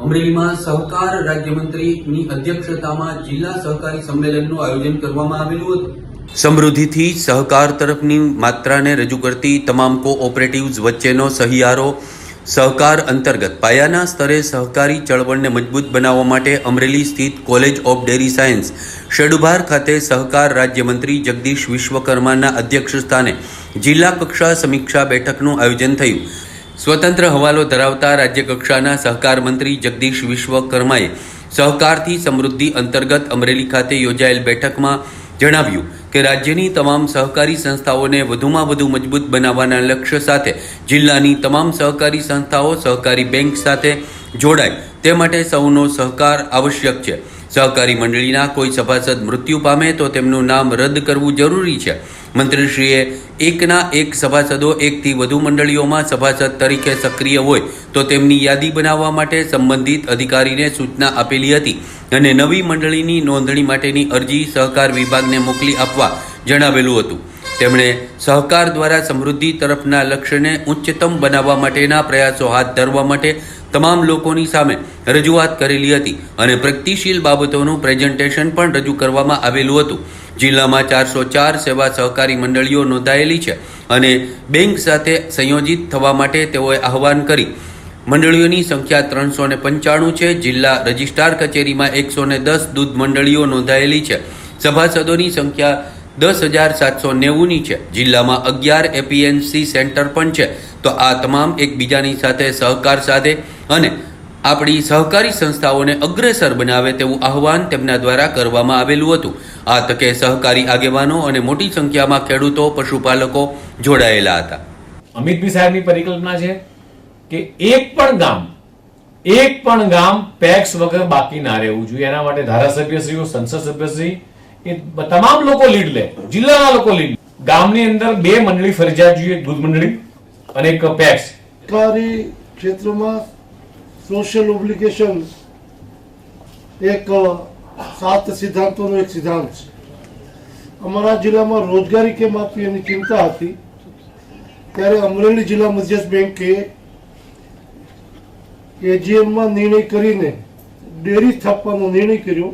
અમરેલીમાં સહકાર રાજ્યમંત્રીની અધ્યક્ષતામાં જિલ્લા સહકારી સંમેલનનું આયોજન કરવામાં આવેલું હતું. સમૃદ્ધિથી સહકાર તરફની માત્રાને રજૂ કરતી તમામ કોઓપરેટિવ્સ વચ્ચેનો સહિયારો સહકાર અંતર્ગત પાયાના સ્તરે સહકારી ચળવળને મજબૂત બનાવવા માટે અમરેલી સ્થિત college of dairy science Shedubhar ખાતે સહકાર રાજ્યમંત્રી જગદીશ વિશ્વકર્માના અધ્યક્ષસ્થાને જિલ્લા કક્ષા સમીક્ષા બેઠકનું આયોજન થયું. સ્વતંત્ર હવાલો ધરાવતા રાજ્યકક્ષાના સહકાર મંત્રી જગદીશ વિશ્વકર્માએ સહકારથી સમૃદ્ધિ અંતર્ગત અમરેલી ખાતે યોજાયેલ બેઠકમાં જણાવ્યું કે રાજ્યની તમામ સહકારી સંસ્થાઓને વધુમાં વધુ મજબૂત બનાવવાના લક્ષ્ય સાથે જિલ્લાની તમામ સહકારી સંસ્થાઓ સહકારી બેંક સાથે જોડાય તે માટે સૌનો સહકાર આવશ્યક છે. સહકારી મંડળીના કોઈ સભાસદ મૃત્યુ પામે તો તેમનું નામ રદ કરવું જરૂરી છે. મંત્રીશ્રીએ એકના એક સભાસદો એકથી વધુ મંડળીઓમાં સભાસદ તરીકે સક્રિય હોય તો તેમની યાદી બનાવવા માટે સંબંધિત અધિકારીને સૂચના આપેલી હતી અને નવી મંડળીની નોંધણી માટેની અરજી સહકાર વિભાગને મોકલી આપવા જણાવેલું હતું. તેમણે સહકાર દ્વારા સમૃદ્ધિ તરફના લક્ષ્યને ઉચ્ચતમ બનાવવા માટેના પ્રયાસો હાથ ધરવા માટે તમામ લોકોની સામે રજૂઆત કરેલી હતી અને પ્રગતિશીલ બાબતોનું પ્રેઝન્ટેશન પણ રજૂ કરવામાં આવેલું હતું. જિલ્લામાં ચારસો ચાર સેવા સહકારી મંડળીઓ નોંધાયેલી છે અને બેંક સાથે સંયોજિત થવા માટે તેઓએ આહવાન કરી. મંડળીઓની સંખ્યા ત્રણસો ને પંચાણું છે, જિલ્લા રજિસ્ટ્રાર કચેરીમાં એકસો ને દસ દૂધ મંડળીઓ નોંધાયેલી છે. સભાસદોની સંખ્યા દસ હજાર સાતસો નેવુંની છે. જિલ્લામાં અગિયાર એપીએમસી સેન્ટર પણ છે. તો આ તમામ એકબીજાની સાથે સહકાર સાથે અને આપણી સહકારી સંસ્થાઓને અગ્રેસર બનાવે તેવું આહવાન તેમના દ્વારા કરવામાં આવેલું હતું. આ તકે સહકારી આગેવાનો અને મોટી સંખ્યામાં ખેડૂતો, પશુપાલકો જોડાયેલા હતા. અમિતભાઈ સાહેબની પરિકલ્પના છે કે એક પણ ગામ, એક પણ ગામ પેક્સ વગર બાકી ના રહેવું જોઈએ. એના માટે ધારાસભ્યશ્રીઓ, સંસદ સભ્યશ્રી, એ તમામ લોકો લીડ લે. જિલ્લાના લોકો લીડ ગામની અંદર બે મંડળી ફરજિયાત જોઈએ દૂધ મંડળી અને પેક્સ સરકારી ક્ષેત્રમાં સોશિયલ ઓબ્લિગેશન એક સાત સિદ્ધાંતોનો એક સિદ્ધાંત છે. અમારા જિલ્લામાં રોજગારી કેમ આપવી એની ચિંતા હતી? ત્યારે અમરેલી જિલ્લા મધ્યસ્થ બેંકે એજીએમમાં નિર્ણય કરીને ડેરી સ્થાપવાનો નિર્ણય કર્યો.